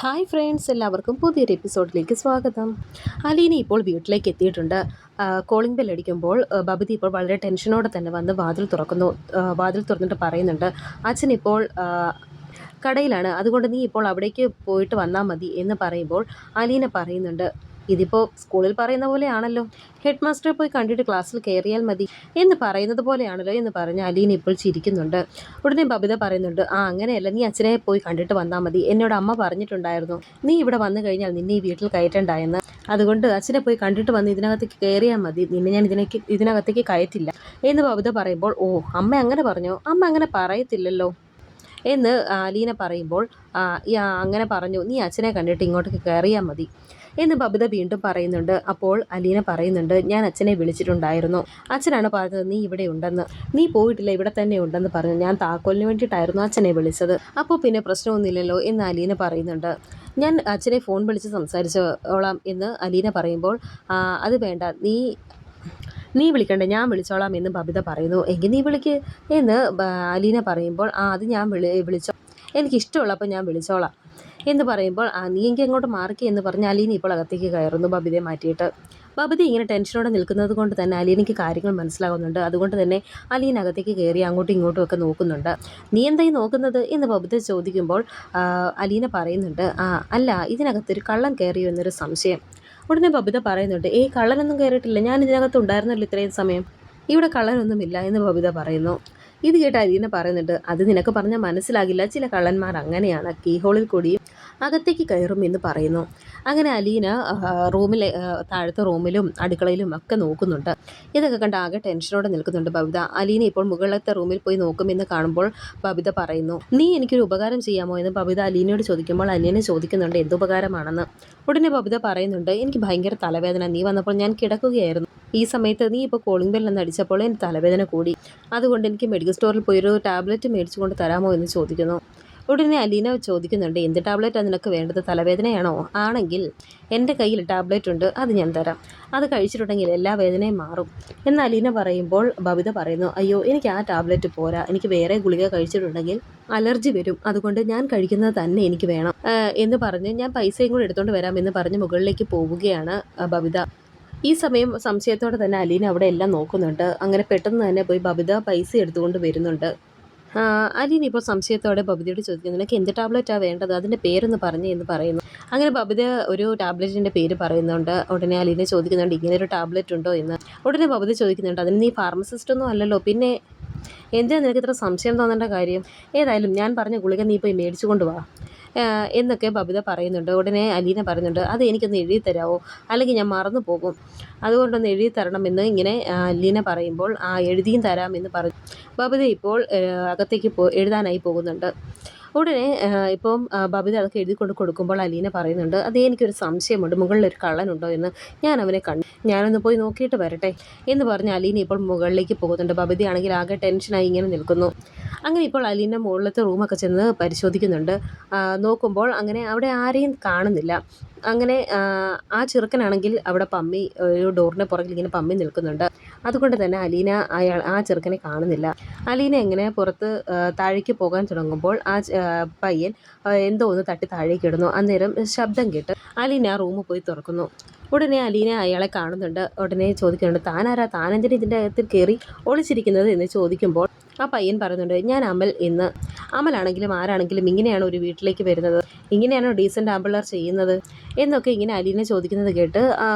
Hi friends എല്ലാവർക്കും പുതിയൊരു എപ്പിസോഡിലേക്ക് സ്വാഗതം. അലീന ഇപ്പോൾ വീട്ടിലേക്ക് എത്തിയിട്ടുണ്ട്. കോളിംഗ് ബെൽ അടിക്കുമ്പോൾ ബബിതി ഇപ്പോൾ വളരെ ടെൻഷനോടെ തന്നെ വന്ന് വാതിൽ തുറക്കുന്നു. വാതിൽ തുറന്നിട്ട് പറയുന്നുണ്ട് അച്ഛൻ ഇപ്പോൾ കടയിലാണ്. അതുകൊണ്ട് നീ ഇപ്പോൾ അവിടേക്ക് പോയിട്ട് വന്നാൽ മതി എന്ന് പറയുമ്പോൾ അലീന പറയുന്നുണ്ട് ഇതിപ്പോൾ സ്കൂളിൽ പറയുന്ന പോലെയാണല്ലോ. ഹെഡ് മാസ്റ്ററെ പോയി കണ്ടിട്ട് ക്ലാസ്സിൽ കയറിയാൽ മതി എന്ന് പറയുന്നത് പോലെയാണല്ലോ എന്ന് പറഞ്ഞ് അലീൻ ഇപ്പോൾ ചിരിക്കുന്നുണ്ട്. ഉടനെ ബബിത പറയുന്നുണ്ട് ആ അങ്ങനെയല്ല നീ അച്ഛനെ പോയി കണ്ടിട്ട് വന്നാൽ മതി. എന്നോട് അമ്മ പറഞ്ഞിട്ടുണ്ടായിരുന്നു. നീ ഇവിടെ വന്നു കഴിഞ്ഞാൽ നിന്നെ ഈ വീട്ടിൽ കയറ്റണ്ടായെന്ന് അതുകൊണ്ട് അച്ഛനെ പോയി കണ്ടിട്ട് വന്ന് ഇതിനകത്തേക്ക് കയറിയാൽ മതി. നിന്നെ ഞാൻ ഇതിനേക്ക് ഇതിനകത്തേക്ക് കയറ്റില്ല. എന്ന് ബബിത പറയുമ്പോൾ ഓ അമ്മ അങ്ങനെ പറഞ്ഞോ? അമ്മ അങ്ങനെ പറയത്തില്ലല്ലോ. എന്ന് അലീന പറയുമ്പോൾ അങ്ങനെ പറഞ്ഞു. നീ അച്ഛനെ കണ്ടിട്ട് ഇങ്ങോട്ടേക്ക് കയറിയാൽ മതി. എന്ന് ബബിത വീണ്ടും പറയുന്നുണ്ട്. അപ്പോൾ അലീന പറയുന്നുണ്ട് ഞാൻ അച്ഛനെ വിളിച്ചിട്ടുണ്ടായിരുന്നു. അച്ഛനാണ് പറഞ്ഞത് നീ ഇവിടെ ഉണ്ടെന്ന്. നീ പോയിട്ടില്ല ഇവിടെ തന്നെ ഉണ്ടെന്ന് പറഞ്ഞു. ഞാൻ താക്കോലിന് വേണ്ടിയിട്ടായിരുന്നു അച്ഛനെ വിളിച്ചത്. അപ്പോൾ പിന്നെ പ്രശ്നമൊന്നുമില്ലല്ലോ എന്ന് അലീന പറയുന്നുണ്ട്. ഞാൻ അച്ഛനെ ഫോൺ വിളിച്ച് സംസാരിച്ചോളാം എന്ന് അലീന പറയുമ്പോൾ അത് വേണ്ട. നീ നീ വിളിക്കണ്ട. ഞാൻ വിളിച്ചോളാം എന്ന് ബബിത പറയുന്നു. എങ്കിൽ നീ വിളിക്ക് എന്ന് അലീന പറയുമ്പോൾ ആ അത് ഞാൻ വിളി വിളിച്ചോ. എനിക്കിഷ്ടമുള്ളപ്പോൾ ഞാൻ വിളിച്ചോളാം. എന്ന് പറയുമ്പോൾ ആ നീ എങ്കിൽ അങ്ങോട്ട് മാറിക്കുക എന്ന് പറഞ്ഞ് അലീന ഇപ്പോൾ അകത്തേക്ക് കയറുന്നു. ബബിതയെ മാറ്റിയിട്ട്. ബബിത ഇങ്ങനെ ടെൻഷനോടെ നിൽക്കുന്നത് കൊണ്ട് തന്നെ അലീനയ്ക്ക് കാര്യങ്ങൾ മനസ്സിലാകുന്നുണ്ട്. അതുകൊണ്ട് തന്നെ അലീന അകത്തേക്ക് കയറി അങ്ങോട്ടും ഇങ്ങോട്ടും ഒക്കെ നോക്കുന്നുണ്ട്. നീ എന്തായി നോക്കുന്നത്? എന്ന് ബബിത ചോദിക്കുമ്പോൾ അലീന പറയുന്നുണ്ട് ആ അല്ല ഇതിനകത്തൊരു കള്ളം കയറിയോ എന്നൊരു സംശയം. ഉടനെ ബബിത പറയുന്നുണ്ട് ഏയ് കള്ളനൊന്നും കയറിയിട്ടില്ല. ഞാൻ ഇതിനകത്ത് ഉണ്ടായിരുന്നല്ലോ ഇത്രയും സമയം. ഇവിടെ കള്ളനൊന്നുമില്ല എന്ന് ബബിത പറയുന്നു. ഇത് കേട്ട് അലീന പറയുന്നുണ്ട് അത് നിനക്ക് പറഞ്ഞാൽ മനസ്സിലാകില്ല. ചില കള്ളന്മാർ അങ്ങനെയാണ്. കീഹോളിൽ കൂടി അകത്തേക്ക് കയറും എന്ന് പറയുന്നു. അങ്ങനെ അലീന റൂമിലെ താഴത്തെ റൂമിലും അടുക്കളയിലും ഒക്കെ നോക്കുന്നുണ്ട്. ഇതൊക്കെ കണ്ട് ആകെ ടെൻഷനോടെ നിൽക്കുന്നുണ്ട് ബബിത. അലീന ഇപ്പോൾ മുകളിലത്തെ റൂമിൽ പോയി നോക്കുമെന്ന് കാണുമ്പോൾ ബബിത പറയുന്നു നീ എനിക്കൊരു ഉപകാരം ചെയ്യാമോ? എന്ന് ബബിത അലീനയോട് ചോദിക്കുമ്പോൾ അലീന ചോദിക്കുന്നുണ്ട് എന്തുപകാരമാണെന്ന് ഉടനെ ബബിത പറയുന്നുണ്ട് എനിക്ക് ഭയങ്കര തലവേദന. നീ വന്നപ്പോൾ ഞാൻ കിടക്കുകയായിരുന്നു. ഈ സമയത്ത് നീ ഇപ്പോൾ കോളിംഗ് ബെല്ലെന്ന് അടിച്ചപ്പോൾ എന്റെ തലവേദന കൂടി. അതുകൊണ്ട് എനിക്ക് മെഡിക്കൽ സ്റ്റോറിൽ പോയി ഒരു ടാബ്ലറ്റ് മേടിച്ചു കൊണ്ട് തരാമോ എന്ന് ചോദിക്കുന്നു. ഉടനെ അലീന ചോദിക്കുന്നുണ്ട് എന്ത് ടാബ്ലറ്റാണ് നിനക്ക് വേണ്ടത് തലവേദനയാണോ? ആണെങ്കിൽ എന്റെ കയ്യിൽ ടാബ്ലറ്റ് ഉണ്ട് അത് ഞാൻ തരാം. അത് കഴിച്ചിട്ടുണ്ടെങ്കിൽ എല്ലാ വേദനയും മാറും. എന്ന് അലീന പറയുമ്പോൾ ബബിത പറയുന്നു അയ്യോ എനിക്ക് ആ ടാബ്ലറ്റ് പോരാ. എനിക്ക് വേറെ ഗുളിക കഴിച്ചിട്ടുണ്ടെങ്കിൽ അലർജി വരും. അതുകൊണ്ട് ഞാൻ കഴിക്കുന്നത് തന്നെ എനിക്ക് വേണം. എന്ന് പറഞ്ഞ് ഞാൻ പൈസയും കൂടെ എടുത്തുകൊണ്ട് വരാം എന്ന് പറഞ്ഞ് മുകളിലേക്ക് പോവുകയാണ് ബബിത. ഈ സമയം സംശയത്തോടെ തന്നെ അലീന അവിടെ എല്ലാം നോക്കുന്നുണ്ട്. അങ്ങനെ പെട്ടെന്ന് തന്നെ പോയി ബബിത പൈസ എടുത്തുകൊണ്ട് വരുന്നുണ്ട്. അലീന ഇപ്പോൾ സംശയത്തോടെ ബബിതയോട് ചോദിക്കുന്നു നിനക്ക് എന്ത് ടാബ്ലറ്റാണ് വേണ്ടത്? അതിന്റെ പേരൊന്ന് പറഞ്ഞു എന്ന് പറയുന്നു. അങ്ങനെ ബബിത ഒരു ടാബ്ലറ്റിന്റെ പേര് പറയുന്നുണ്ട്. ഉടനെ അലീന ചോദിക്കുന്നുണ്ട് ഇങ്ങനെ ഒരു ടാബ്ലറ്റ് ഉണ്ടോ എന്ന്? ഉടനെ ബബിത ചോദിക്കുന്നുണ്ട് അതിന് നീ ഫാർമസിസ്റ്റ് ഒന്നും അല്ലല്ലോ. പിന്നെ എന്തിനാ നിനക്ക് ഇത്ര സംശയം തോന്നേണ്ട കാര്യം? ഏതായാലും ഞാൻ പറഞ്ഞ ഗുളിക നീ പോയി മേടിച്ചു കൊണ്ടുവാ ആഹ് എന്നൊക്കെ ബബിത പറയുന്നുണ്ട്. ഉടനെ അലീന പറയുന്നുണ്ട് അത് എനിക്കൊന്ന് എഴുതി തരാമോ അല്ലെങ്കിൽ ഞാൻ മറന്നു പോകും. അതുകൊണ്ടൊന്ന് എഴുതി തരണമെന്ന് ഇങ്ങനെ അലീന പറയുമ്പോൾ ആ എഴുതിയും തരാമെന്ന് പറഞ്ഞു. ബബിത ഇപ്പോൾ അകത്തേക്ക് പോ എഴുതാനായി പോകുന്നുണ്ട്. ഉടനെ ഇപ്പം ബബിത അതൊക്കെ എഴുതി കൊണ്ട് കൊടുക്കുമ്പോൾ അലീന പറയുന്നുണ്ട് അതേ എനിക്കൊരു സംശയമുണ്ട്. മുകളിലൊരു കള്ളനുണ്ടോ എന്ന്. ഞാൻ അവനെ കണ്ടു ഞാനൊന്ന് പോയി നോക്കിയിട്ട് വരട്ടെ എന്ന് പറഞ്ഞ് അലീന ഇപ്പോൾ മുകളിലേക്ക് പോകുന്നുണ്ട്. ബബിതയാണെങ്കിൽ ആകെ ടെൻഷനായി ഇങ്ങനെ നിൽക്കുന്നു. അങ്ങനെ ഇപ്പോൾ അലീന മുകളിലത്തെ റൂമൊക്കെ ചെന്ന് പരിശോധിക്കുന്നുണ്ട്. നോക്കുമ്പോൾ അങ്ങനെ അവിടെ ആരെയും കാണുന്നില്ല. അങ്ങനെ ആ, ചെറുക്കനാണെങ്കിൽ അവിടെ പമ്മി ഒരു ഡോറിന്റെ പുറകിൽ ഇങ്ങനെ പമ്മി നിൽക്കുന്നുണ്ട്. അതുകൊണ്ട് തന്നെ അലീന അയാൾ ആ ചെറുക്കനെ കാണുന്നില്ല. അലീന എങ്ങനെ പുറത്ത് താഴേക്ക് പോകാൻ തുടങ്ങുമ്പോൾ ആ പയ്യൻ എന്തോ ഒന്ന് തട്ടി താഴേക്ക് ഇടുന്നു. അന്നേരം ശബ്ദം കേട്ട് അലീന ആ റൂം പോയി തുറക്കുന്നു. ഉടനെ അലീന അയാളെ കാണുന്നുണ്ട്. ഉടനെ ചോദിക്കുന്നുണ്ട് താനാരാ? താനെന്തിനാ ഇതിന്റെ അകത്തിൽ കയറി ഒളിച്ചിരിക്കുന്നത്? എന്ന് ചോദിക്കുമ്പോൾ ആ പയ്യൻ പറയുന്നുണ്ട് ഞാൻ അമൽ എന്ന് അമലാണെങ്കിലും ആരാണെങ്കിലും ഇങ്ങനെയാണ് ഒരു വീട്ടിലേക്ക് വരുന്നത്? ഇങ്ങനെയാണോ ഡീസന്റ് ആമ്പിള്ളേർ ചെയ്യുന്നത്? എന്നൊക്കെ ഇങ്ങനെ അലീനെ ചോദിക്കുന്നത് കേട്ട് ആ,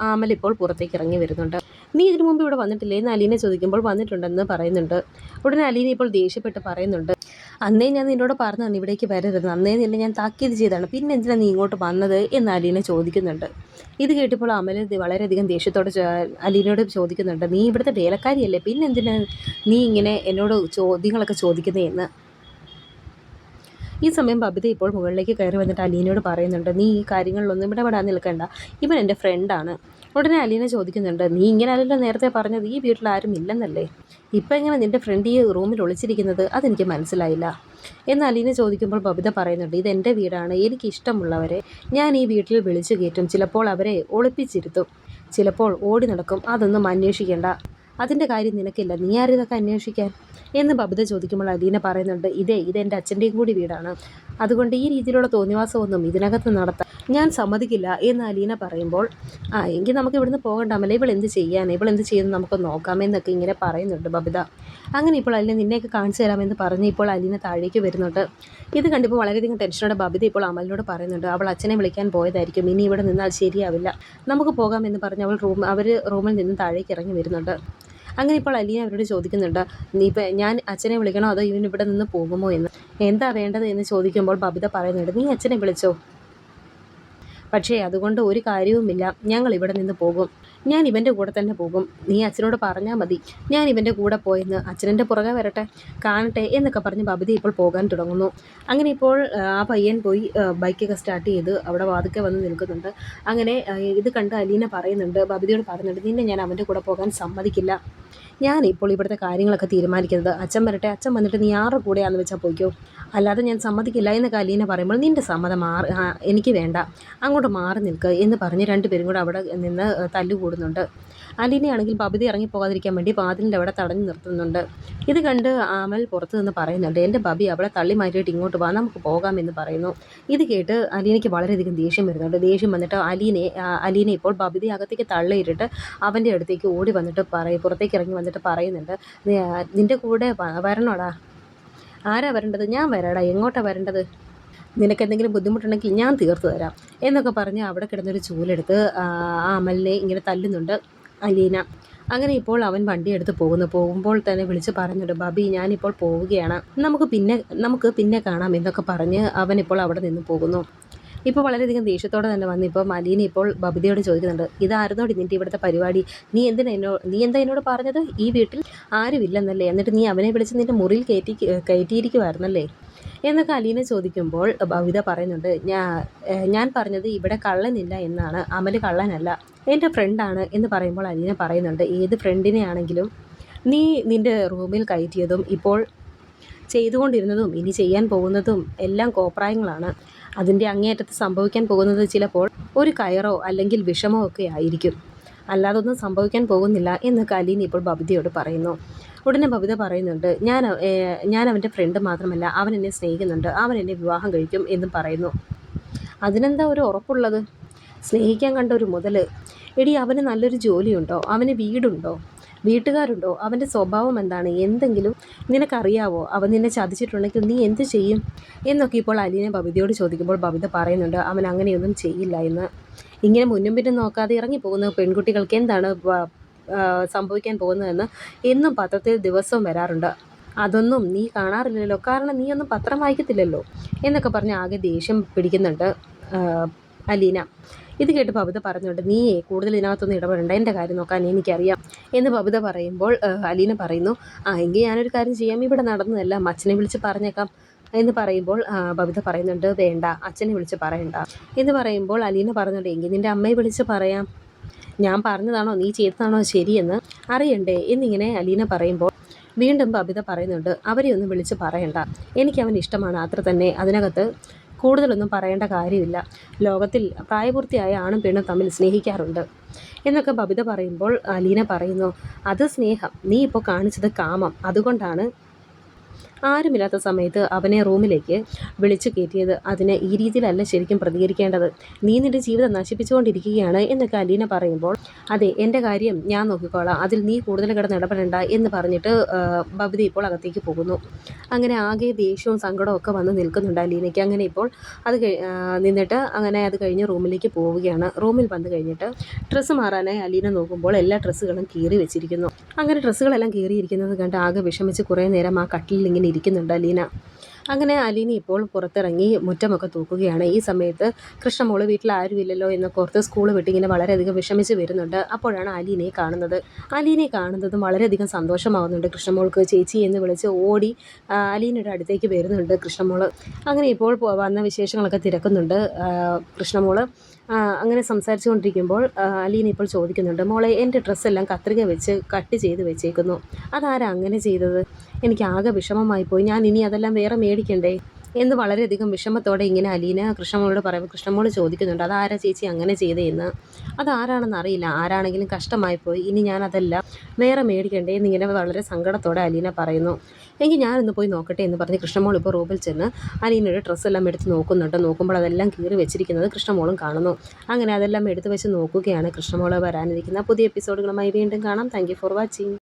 ആ ഇപ്പോൾ പുറത്തേക്ക് ഇറങ്ങി വരുന്നുണ്ട്. നീ ഇതിനു മുമ്പ് ഇവിടെ വന്നിട്ടില്ലേ? എന്ന് അലീനെ ചോദിക്കുമ്പോൾ വന്നിട്ടുണ്ടെന്ന് പറയുന്നുണ്ട്. ഉടനെ അലീന ഇപ്പോൾ ദേഷ്യപ്പെട്ട് പറയുന്നുണ്ട്. അന്നേ ഞാൻ നിന്നോട് പറഞ്ഞതാണ് ഇവിടേക്ക് വരരുത്. അന്നേ നിന്നെ ഞാൻ താക്കീത് ചെയ്താണ് പിന്നെ എന്തിനാണ് നീ ഇങ്ങോട്ട് വന്നത്? എന്ന് അലീന ചോദിക്കുന്നുണ്ട്. ഇത് കേട്ടപ്പോൾ അമൽ ദേ വളരെയധികം ദേഷ്യത്തോടെ അലീനയോട് ചോദിക്കുന്നുണ്ട്. നീ ഇവിടുത്തെ വേലക്കാരിയല്ലേ? പിന്നെ എന്തിനാ നീ ഇങ്ങനെ എന്നോട് ചോദ്യങ്ങളൊക്കെ ചോദിക്കുന്നേ? എന്ന്. ഈ സമയം ബബിത ഇപ്പോൾ മുകളിലേക്ക് കയറി വന്നിട്ട് അലീനയോട് പറയുന്നുണ്ട് നീ ഈ കാര്യങ്ങളിലൊന്നും ഇവിടെ വിടാൻ നിൽക്കണ്ട. ഇവൻ എന്റെ ഫ്രണ്ടാണ്. ഉടനെ അലീന ചോദിക്കുന്നുണ്ട് നീ ഇങ്ങനെ അല്ലല്ലോ നേരത്തെ പറഞ്ഞത് ഈ വീട്ടിൽ ആരും ഇല്ലെന്നല്ലേ? ഇപ്പം എങ്ങനെ നിന്റെ ഫ്രണ്ട് ഈ റൂമിൽ ഒളിച്ചിരിക്കുന്നത്? അതെനിക്ക് മനസ്സിലായില്ല. എന്ന് അലീന ചോദിക്കുമ്പോൾ ബബിത പറയുന്നുണ്ട് ഇത് എന്റെ വീടാണ് എനിക്ക് ഇഷ്ടമുള്ളവരെ ഞാൻ ഈ വീട്ടിൽ വിളിച്ചു കയറ്റും. ചിലപ്പോൾ അവരെ ഒളിപ്പിച്ചിരുത്തും. ചിലപ്പോൾ ഓടി നടക്കും. അതൊന്നും അന്വേഷിക്കേണ്ട. അതിന്റെ കാര്യം നിനക്കില്ല. നീ ആരും ഇതൊക്കെ അന്വേഷിക്കാൻ? എന്ന് ബബിത ചോദിക്കുമ്പോൾ അലീന പറയുന്നുണ്ട് ഇതേ ഇതെന്റെ അച്ഛന്റെയും കൂടി വീടാണ്. അതുകൊണ്ട് ഈ രീതിയിലുള്ള തോന്നിവാസമൊന്നും ഇതിനകത്ത് നടത്താം ഞാൻ സമ്മതിക്കില്ല. എന്ന് അലീന പറയുമ്പോൾ ആ എങ്കിൽ നമുക്ക് ഇവിടുന്ന് പോകണ്ടാമല്ലേ. ഇവൾ എന്ത് ചെയ്യാൻ ഇവൾ എന്ത് ചെയ്യുന്നു? നമുക്ക് നോക്കാമെന്നൊക്കെ ഇങ്ങനെ പറയുന്നുണ്ട് ബബിത. അങ്ങനെ ഇപ്പോൾ അലീന നിന്നെയൊക്കെ കാണിച്ചു തരാമെന്ന് പറഞ്ഞ് ഇപ്പോൾ അലീന താഴേക്ക് വരുന്നുണ്ട്. ഇത് കണ്ടിപ്പോൾ വളരെയധികം ടെൻഷനോടെ ബബിത ഇപ്പോൾ അമലിനോട് പറയുന്നുണ്ട് അവൾ അച്ഛനെ വിളിക്കാൻ പോയതായിരിക്കും. ഇനി ഇവിടെ നിന്നാൽ ശരിയാവില്ല. നമുക്ക് പോകാമെന്ന് പറഞ്ഞ് അവൾ റൂം അവർ റൂമിൽ നിന്ന് താഴേക്ക് ഇറങ്ങി വരുന്നുണ്ട്. അങ്ങനെ ഇപ്പോൾ അലീന അവരോട് ചോദിക്കുന്നുണ്ട് നീ ഇപ്പം ഞാൻ അച്ഛനെ വിളിക്കണോ അതോ ഇവൻ ഇവിടെ നിന്ന് പോകുമോ എന്ന്? എന്താ വേണ്ടത്? എന്ന് ചോദിക്കുമ്പോൾ ബബിത പറയുന്നുണ്ട് നീ അച്ഛനെ വിളിച്ചോ? പക്ഷേ അതുകൊണ്ട് ഒരു കാര്യവുമില്ല ഞങ്ങൾ ഇവിടെ നിന്ന് പോകും. ഞാൻ ഇവന്റെ കൂടെ തന്നെ പോകും. നീ അച്ഛനോട് പറഞ്ഞാൽ മതി. ഞാൻ ഇവന്റെ കൂടെ പോയെന്ന് അച്ഛനെന്റെ പുറകെ വരട്ടെ കാണട്ടെ എന്നൊക്കെ പറഞ്ഞ് ബബിത ഇപ്പോൾ പോകാൻ തുടങ്ങുന്നു. അങ്ങനെ ഇപ്പോൾ ആ, പയ്യൻ പോയി ബൈക്കൊക്കെ സ്റ്റാർട്ട് ചെയ്ത് അവിടെ വാതുക്കെ വന്ന് നിൽക്കുന്നുണ്ട്. അങ്ങനെ ഇത് കണ്ട് അലീന പറയുന്നുണ്ട് ബബിതയോട് പറയുന്നുണ്ട് നിന്നെ ഞാൻ അവന്റെ കൂടെ പോകാൻ സമ്മതിക്കില്ല. ഞാൻ ഇപ്പോൾ ഇവിടുത്തെ കാര്യങ്ങളൊക്കെ തീരുമാനിക്കുന്നത്. അച്ഛൻ വരട്ടെ അച്ഛൻ വന്നിട്ട് നീ ആറ് കൂടെയാണെന്ന് വെച്ചാൽ പോയിക്കോ. അല്ലാതെ ഞാൻ സമ്മതിക്കില്ല എന്ന് കലീന പറയുമ്പോൾ നിന്റെ സമ്മതം മാറി എനിക്ക് വേണ്ട. അങ്ങോട്ട് മാറി നിൽക്കുക എന്ന് പറഞ്ഞ് രണ്ടുപേരും കൂടെ അവിടെ നിന്ന് തല്ലുകൂടുന്നുണ്ട്. അലീനയാണെങ്കിൽ ഇറങ്ങി പോകാതിരിക്കാൻ വേണ്ടി വാതിലിന്റെ അവിടെ തടഞ്ഞു നിർത്തുന്നുണ്ട്. ഇത് കണ്ട് ആമൽ പുറത്തു നിന്ന് പറയുന്നുണ്ട് എന്റെ ബബി അവളെ തള്ളി മാറ്റിയിട്ട് ഇങ്ങോട്ട് വാ നമുക്ക് പോകാമെന്ന് പറയുന്നു. ഇത് കേട്ട് അലീനയ്ക്ക് വളരെയധികം ദേഷ്യം വരുന്നുണ്ട്. ദേഷ്യം വന്നിട്ട് അലീനെ അലീനെ ഇപ്പോൾ ബബിത അകത്തേക്ക് തള്ളിയിട്ടിട്ട് അവന്റെ അടുത്തേക്ക് ഓടി വന്നിട്ട് പറയും പുറത്തേക്ക് ഇറങ്ങി വന്നിട്ട് പറയുന്നുണ്ട് "നീ, ആ, നിന്റെ കൂടെ വരണോടാ. ആരാ വരേണ്ടത്? ഞാൻ വരാടാ. എങ്ങോട്ടാ വരേണ്ടത്? നിനക്ക് എന്തെങ്കിലും ബുദ്ധിമുട്ടുണ്ടെങ്കിൽ ഞാൻ തീർത്തു തരാം എന്നൊക്കെ പറഞ്ഞ് അവിടെ കിടന്നൊരു ചൂലെടുത്ത് ആ അമലിനെ ഇങ്ങനെ തല്ലുന്നുണ്ട്. അലീന. അങ്ങനെ ഇപ്പോൾ അവൻ വണ്ടി എടുത്ത് പോകുന്നു. പോകുമ്പോൾ തന്നെ വിളിച്ച് പറഞ്ഞിട്ട് ബബി ഞാനിപ്പോൾ പോവുകയാണ്. നമുക്ക് പിന്നെ നമുക്ക് പിന്നെ കാണാം എന്നൊക്കെ പറഞ്ഞ് അവൻ ഇപ്പോൾ അവിടെ നിന്ന് പോകുന്നു. ഇപ്പോൾ വളരെയധികം ദേഷ്യത്തോടെ തന്നെ വന്നു. ഇപ്പോൾ മലീന ഇപ്പോൾ ബബിതയോട് ചോദിക്കുന്നുണ്ട് ഇതായിരുന്നോടി നിന്റെ ഇവിടുത്തെ പരിപാടി? നീ എന്തിനാ എന്നോ നീ എന്താ എന്നോട് പറഞ്ഞത്? ഈ വീട്ടിൽ ആരുമില്ലെന്നല്ലേ? എന്നിട്ട് നീ അവനെ വിളിച്ച് നിന്റെ മുറിയിൽ കയറ്റി കയറ്റിയിരിക്കുമായിരുന്നല്ലേ എന്നൊക്കെ അലീന ചോദിക്കുമ്പോൾ ബബിത പറയുന്നുണ്ട് ഞാൻ ഞാൻ പറഞ്ഞത് ഇവിടെ കള്ളനില്ല എന്നാണ്. അമൽ കള്ളനല്ല. എന്റെ ഫ്രണ്ടാണ് എന്ന് പറയുമ്പോൾ അലീന പറയുന്നുണ്ട് ഏത് ഫ്രണ്ടിനെ ആണെങ്കിലും നീ നിന്റെ റൂമിൽ കയറ്റിയതും ഇപ്പോൾ ചെയ്തുകൊണ്ടിരുന്നതും ഇനി ചെയ്യാൻ പോകുന്നതും എല്ലാം കോപ്രായങ്ങളാണ്. അതിന്റെ അങ്ങേയറ്റത്ത് സംഭവിക്കാൻ പോകുന്നത് ചിലപ്പോൾ ഒരു കയറോ അല്ലെങ്കിൽ വിഷമോ ഒക്കെ ആയിരിക്കും. അല്ലാതൊന്നും സംഭവിക്കാൻ പോകുന്നില്ല എന്ന് കലീൻ ഇപ്പോൾ ബബിതയോട് പറയുന്നു. ഉടനെ ബബിത പറയുന്നുണ്ട് ഞാൻ ഞാൻ അവന്റെ ഫ്രണ്ട് മാത്രമല്ല അവൻ എന്നെ സ്നേഹിക്കുന്നുണ്ട് അവൻ എന്നെ വിവാഹം കഴിക്കും എന്നും പറയുന്നു. അതിനെന്താ ഒരു ഉറപ്പുള്ളത്? സ്നേഹിക്കാൻ കണ്ട ഒരു മുതൽ എടി അവന് നല്ലൊരു ജോലിയുണ്ടോ? അവന് വീടുണ്ടോ? വീട്ടുകാരുണ്ടോ? അവന്റെ സ്വഭാവം എന്താണ്? എന്തെങ്കിലും നിനക്കറിയാവോ? അവൻ നിന്നെ ചതിച്ചിട്ടുണ്ടെങ്കിൽ നീ എന്ത് ചെയ്യും? എന്നൊക്കെ ഇപ്പോൾ അലീനെ ബബിതയോട് ചോദിക്കുമ്പോൾ ബബിത പറയുന്നുണ്ട് അവൻ അങ്ങനെയൊന്നും ചെയ്യില്ല എന്ന്. ഇങ്ങനെ മുന്നും പിന്നും നോക്കാതെ ഇറങ്ങിപ്പോകുന്ന പെൺകുട്ടികൾക്ക് എന്താണ് സംഭവിക്കാൻ പോകുന്നതെന്ന് എന്നും പത്രത്തിൽ ദിവസവും വരാറുണ്ട്. അതൊന്നും നീ കാണാറില്ലല്ലോ. കാരണം നീ ഒന്നും പത്രം വായിക്കത്തില്ലല്ലോ എന്നൊക്കെ പറഞ്ഞ് ആകെ ദേഷ്യം പിടിക്കുന്നുണ്ട് അലീന. ഇത് കേട്ട് ബബിത പറഞ്ഞുകൊണ്ട് നീ കൂടുതൽ ഇതിനകത്തൊന്നും ഇടപെടണ്ട. എന്റെ കാര്യം നോക്കാൻ എനിക്കറിയാം. എന്ന് ബബിത പറയുമ്പോൾ അലീന പറയുന്നു ആ എങ്കിൽ ഞാനൊരു കാര്യം ചെയ്യാം. ഇവിടെ നടന്നതല്ല അച്ഛനെ വിളിച്ച് പറഞ്ഞേക്കാം. എന്ന് പറയുമ്പോൾ ഭവിത പറയുന്നുണ്ട് വേണ്ട അച്ഛനെ വിളിച്ച് പറയണ്ട. എന്ന് പറയുമ്പോൾ അലീന പറഞ്ഞുണ്ട് എങ്കിൽ നിന്റെ അമ്മയെ വിളിച്ച് പറയാം. ഞാൻ പറഞ്ഞതാണോ നീ ചെയ്തതാണോ ശരിയെന്ന് അറിയണ്ടേ? എന്നിങ്ങനെ അലീന പറയുമ്പോൾ വീണ്ടും ബബിത പറയുന്നുണ്ട് അവരെയൊന്നും വിളിച്ച് പറയണ്ട. എനിക്ക് അവൻ ഇഷ്ടമാണ് അത്ര തന്നെ. അതിനകത്ത് കൂടുതലൊന്നും പറയേണ്ട കാര്യമില്ല. ലോകത്തിൽ പ്രായപൂർത്തിയായ ആണും പെണ്ണും തമ്മിൽ സ്നേഹിക്കാറുണ്ട്. എന്നൊക്കെ ബബിത പറയുമ്പോൾ അലീന പറയുന്നു അത് സ്നേഹം. നീ ഇപ്പോൾ കാണിച്ചത് കാമം. അതുകൊണ്ടാണ് ആരുമില്ലാത്ത സമയത്ത് അവനെ റൂമിലേക്ക് വിളിച്ചു കയറ്റിയത്. അതിന് ഈ രീതിയിലല്ല ശരിക്കും പ്രതികരിക്കേണ്ടത്. നീ നിന്റെ ജീവിതം നശിപ്പിച്ചുകൊണ്ടിരിക്കുകയാണ് എന്നൊക്കെ അലീന പറയുമ്പോൾ അതെ എന്റെ കാര്യം ഞാൻ നോക്കിക്കോളാം. അതിൽ നീ കൂടുതൽ കിടന്ന് ഇടപെടേണ്ട എന്ന് പറഞ്ഞിട്ട് ബബിത ഇപ്പോൾ അകത്തേക്ക് പോകുന്നു. അങ്ങനെ ആകെ ദേഷ്യവും സങ്കടവും ഒക്കെ വന്ന് നിൽക്കുന്നുണ്ട് അലീനയ്ക്ക്. അങ്ങനെ ഇപ്പോൾ അത് നിന്നിട്ട് അങ്ങനെ അത് കഴിഞ്ഞ് റൂമിലേക്ക് പോവുകയാണ്. റൂമിൽ വന്നു കഴിഞ്ഞിട്ട് ഡ്രസ്സ് മാറാനായി അലീന നോക്കുമ്പോൾ എല്ലാ ഡ്രസ്സുകളും കീറി വെച്ചിരിക്കുന്നു. അങ്ങനെ ഡ്രസ്സുകളെല്ലാം കീറിയിരിക്കുന്നത് കണ്ട് ആകെ വിഷമിച്ച് കുറേ നേരം ആ ഇങ്ങനെ ഇരിക്കുന്നുണ്ട് അലീന. അങ്ങനെ അലീന ഇപ്പോൾ പുറത്തിറങ്ങി മുറ്റമൊക്കെ തൂക്കുകയാണ്. ഈ സമയത്ത് കൃഷ്ണമോൾ വീട്ടിൽ ആരുമില്ലല്ലോ എന്ന് ഓർത്ത് സ്കൂൾ വിട്ട് ഇങ്ങനെ വളരെയധികം വിഷമിച്ച് വരുന്നുണ്ട്. അപ്പോഴാണ് അലീനയെ കാണുന്നത്. അലീനയെ കാണുന്നതും വളരെയധികം സന്തോഷമാവുന്നുണ്ട് കൃഷ്ണമോൾക്ക്. ചേച്ചി എന്ന് വിളിച്ച് ഓടി അലീനയുടെ അടുത്തേക്ക് വരുന്നുണ്ട് കൃഷ്ണമോൾ. അങ്ങനെ ഇപ്പോൾ വന്ന വിശേഷങ്ങളൊക്കെ തിരക്കുന്നുണ്ട്. ആ, കൃഷ്ണമോൾ അങ്ങനെ സംസാരിച്ചുകൊണ്ടിരിക്കുമ്പോൾ അലീന ഇപ്പോൾ ചോദിക്കുന്നുണ്ട് മോളെ എന്റെ ഡ്രസ്സെല്ലാം കത്രിക വെച്ച് കട്ട് ചെയ്ത് വെച്ചേക്കുന്നു. അതാരാ അങ്ങനെ ചെയ്തത്? എനിക്ക് ആകെ വിഷമമായി പോയി. ഞാൻ ഇനി അതെല്ലാം വേറെ മേടിക്കണ്ടേ? എന്ന് വളരെയധികം വിഷമത്തോടെ ഇങ്ങനെ അലീന കൃഷ്ണമോളോട് പറയുമ്പോൾ കൃഷ്ണമോൾ ചോദിക്കുന്നുണ്ട്. അതാരാ ചേച്ചി അങ്ങനെ ചെയ്തതെന്ന് അതാരാണെന്ന് അറിയില്ല. ആരാണെങ്കിലും കഷ്ടമായി പോയി. ഇനി ഞാൻ അതല്ല വേറെ മേടിക്കണ്ടേ? എന്നിങ്ങനെ വളരെ സങ്കടത്തോടെ അലീന പറയുന്നു. എങ്കിൽ ഞാനൊന്ന് പോയി നോക്കട്ടെ എന്ന് പറഞ്ഞ് കൃഷ്ണമോൾ ഇപ്പോൾ റൂമിൽ ചെന്ന് അലീനയുടെ ഡ്രസ്സെല്ലാം എടുത്ത് നോക്കുന്നുണ്ട്. നോക്കുമ്പോൾ അതെല്ലാം കീറി വെച്ചിരിക്കുന്നത് കൃഷ്ണമോളും കാണുന്നു. അങ്ങനെ അതെല്ലാം എടുത്ത് വെച്ച് നോക്കുകയാണ് കൃഷ്ണമോൾ വരാനിരിക്കുന്ന പുതിയ എപ്പിസോഡുകളുമായി വീണ്ടും കാണാം. Thank for watching